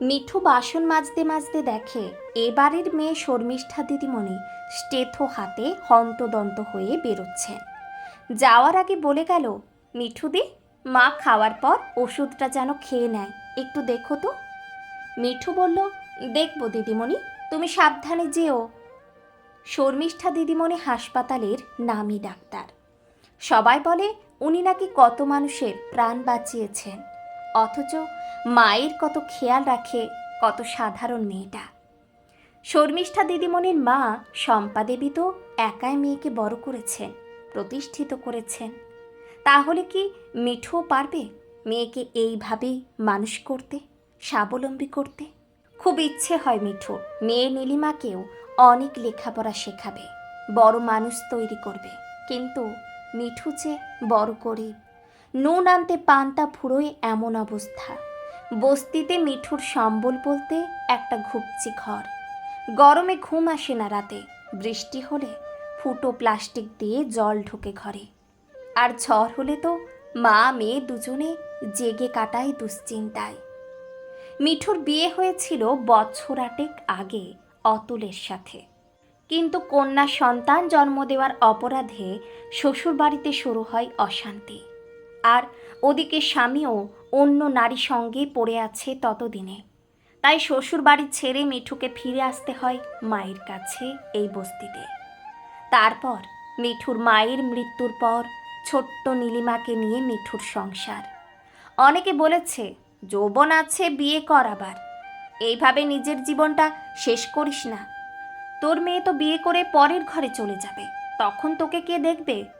মিঠু বাসন মাজতে মাজতে দেখে, এবারের মেয়ে শর্মিষ্ঠা দিদিমণি স্টেথো হাতে হন্তদন্ত হয়ে বেরোচ্ছেন যাওয়ার আগে বলে গেল, মিঠুদি, মা খাওয়ার পর ওষুধটা যেন খেয়ে নেয়, একটু দেখো তো। মিঠু বলল, দেখব দিদিমণি, তুমি সাবধানে যেও। শর্মিষ্ঠা দিদিমণি হাসপাতালের নামি ডাক্তার। সবাই বলে, উনি নাকি কত মানুষের প্রাণ বাঁচিয়েছেন। অথচ মায়ের কত খেয়াল রাখে কত সাধারণ মেয়েটা। শর্মিষ্ঠা দিদিমণির মা শম্পা দেবী তো একাই মেয়েকে বড় করেছেন, প্রতিষ্ঠিত করেছেন। তাহলে কি মিঠুও পারবে মেয়েকে এইভাবেই মানুষ করতে, স্বাবলম্বী করতে? খুব ইচ্ছে হয় মিঠু, মেয়ে নীলিমাকেও অনেক লেখাপড়া শেখাবে, বড় মানুষ তৈরি করবে। কিন্তু মিঠু যে বড় গরিব, নুন আনতে পান্তা ফুরোয় এমন অবস্থা। বস্তিতে মিঠুর সম্বল বলতে একটা ঘুপচি ঘর। গরমে ঘুম আসে না রাতে, বৃষ্টি হলে ফুটো প্লাস্টিক দিয়ে জল ঢোকে ঘরে। আর ঝড় হলে তো মা, মেয়ে দুজনে জেগে কাটায় দুশ্চিন্তায়। মিঠুর বিয়ে হয়েছিল বছর আটেক আগে অতুলের সাথে। কিন্তু কন্যা সন্তান জন্ম দেওয়ার অপরাধে শ্বশুরবাড়িতে শুরু হয় অশান্তি। আর ওদিকে স্বামীও অন্য নারী সঙ্গে পড়ে আছে ততদিনে। তাই শ্বশুর শ্বশুরবাড়ি ছেড়ে মিঠুকে ফিরে আসতে হয় মায়ের কাছে এই বস্তিতে। তারপর মিঠুর মায়ের মৃত্যুর পর ছোট্ট নীলিমাকে নিয়ে মিঠুর সংসার। অনেকে বলেছে, যৌবন আছে, বিয়ে কর আবার। এইভাবে নিজের জীবনটা শেষ করিস না। তোর মেয়ে তো বিয়ে করে পরের ঘরে চলে যাবে। তখন তোকে কে দেখবে?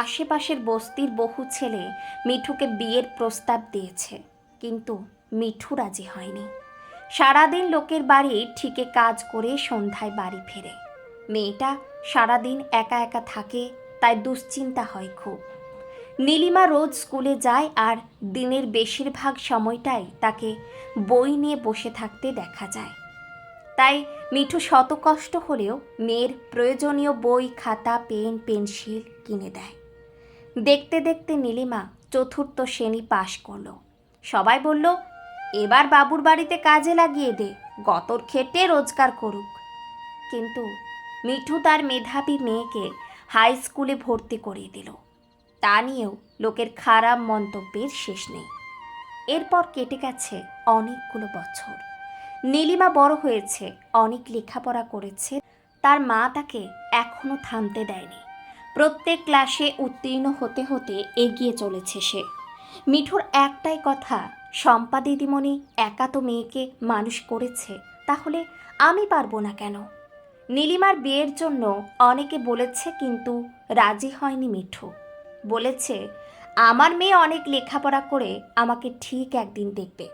আশেপাশের বস্তির বহু ছেলে মিঠুকে বিয়ের প্রস্তাব দিয়েছে, কিন্তু মিঠু রাজি হয়নি। সারাদিন লোকের বাড়ি ঠিকে কাজ করে সন্ধ্যায় বাড়ি ফেরে। মেয়েটা সারাদিন একা একা থাকে, তাই দুশ্চিন্তা হয় খুব। নীলিমা রোজ স্কুলে যায় আর দিনের বেশিরভাগ সময়টাই তাকে বই নিয়ে বসে থাকতে দেখা যায়। তাই মিঠু শত কষ্ট হলেও মেয়ের প্রয়োজনীয় বই, খাতা, পেন, পেন্সিল কিনে দেয়। দেখতে দেখতে নীলিমা চতুর্থ শ্রেণি পাশ করল। সবাই বলল, এবার বাবুর বাড়িতে কাজে লাগিয়ে দে, গতর খেটে রোজগার করুক। কিন্তু মিঠু তার মেধাবী মেয়েকে হাই স্কুলে ভর্তি করিয়ে দিল। তা নিয়েও লোকের খারাপ মন্তব্যের শেষ নেই। এরপর কেটে গেছে অনেকগুলো বছর। নীলিমা বড় হয়েছে, অনেক লেখাপড়া করেছে, তার মা তাকে এখনও থামতে দেয়নি। প্রত্যেক ক্লাসে উত্তীর্ণ হতে হতে এগিয়ে চলেছে সে। মিঠুর একটাই কথা, শম্পা দিদিমণি একা তো মেয়েকে মানুষ করেছে, তাহলে আমি পারব না কেন? নীলিমার বিয়ের জন্য অনেকে বলেছে কিন্তু রাজি হয়নি মিঠু। বলেছে, আমার মেয়ে অনেক লেখাপড়া করে আমাকে ঠিক একদিন দেখবে।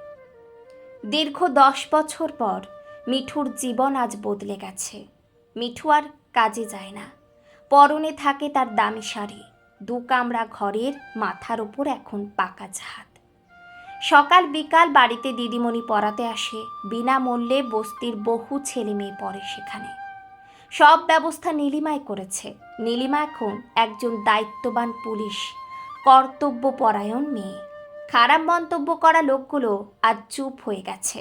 দীর্ঘ দশ বছর পর মিঠুর জীবন আজ বদলে গেছে। মিঠু আর কাজে যায় না। পরনে থাকে তার দামি শাড়ি। দু কামরা ঘরের মাথার ওপর এখন পাকা জাহাজ সকাল বিকাল বাড়িতে দিদিমণি পড়াতে আসে, বিনামূল্যে বস্তির বহু ছেলে মেয়ে পড়ে সেখানে। সব ব্যবস্থা নীলিমায় করেছে। নীলিমা এখন একজন দায়িত্ববান পুলিশ কর্তব্য পরায়ণ মেয়ে। খারাপ মন্তব্য করা লোকগুলো আজ চুপ হয়ে গেছে।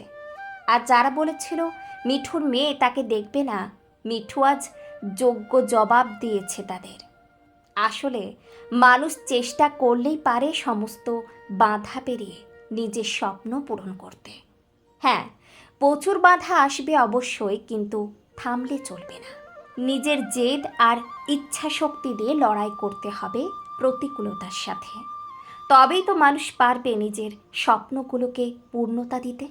আর যারা বলেছিল, মিঠুর মেয়ে তাকে দেখবে না, মিঠু আজ যোগ্য জবাব দিয়েছে তাদের। আসলে মানুষ চেষ্টা করলেই পারে সমস্ত বাধা পেরিয়ে নিজের স্বপ্ন পূরণ করতে। হ্যাঁ প্রচুর বাধা আসবে অবশ্যই, কিন্তু থামলে চলবে না। নিজের জেদ আর ইচ্ছা শক্তি দিয়ে লড়াই করতে হবে প্রতিকূলতার সাথে। তবেই তো মানুষ পারবে নিজের স্বপ্নগুলোকে পূর্ণতা দিতে।